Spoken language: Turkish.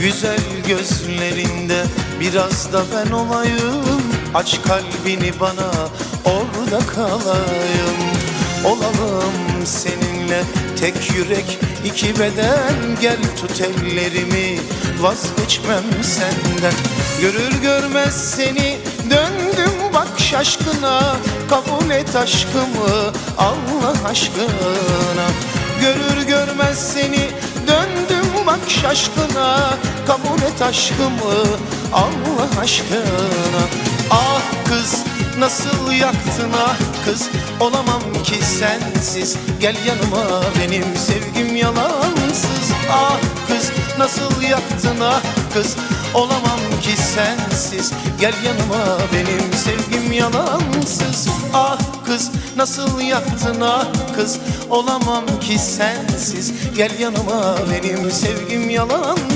Güzel gözlerinde biraz da ben olayım. Aç kalbini bana orada kalayım. Olalım seninle tek yürek iki beden. Gel tut ellerimi vazgeçmem senden. Görür görmez seni döndüm bak şaşkına. Kabul et aşkımı Allah aşkına bak şaşkına Kabul et aşkımı Allah aşkına. Ah kız nasıl yaktın ah kız? Olamam ki sensiz. Gel yanıma benim sevgim yalansız. Ah kız nasıl yaktın ah kız? Olamam ki sensiz. Gel yanıma benim sevgim yalansız. Ah kız nasıl yaktın ah kız? Olamam ki sensiz Gel yanıma benim sevgim yalansız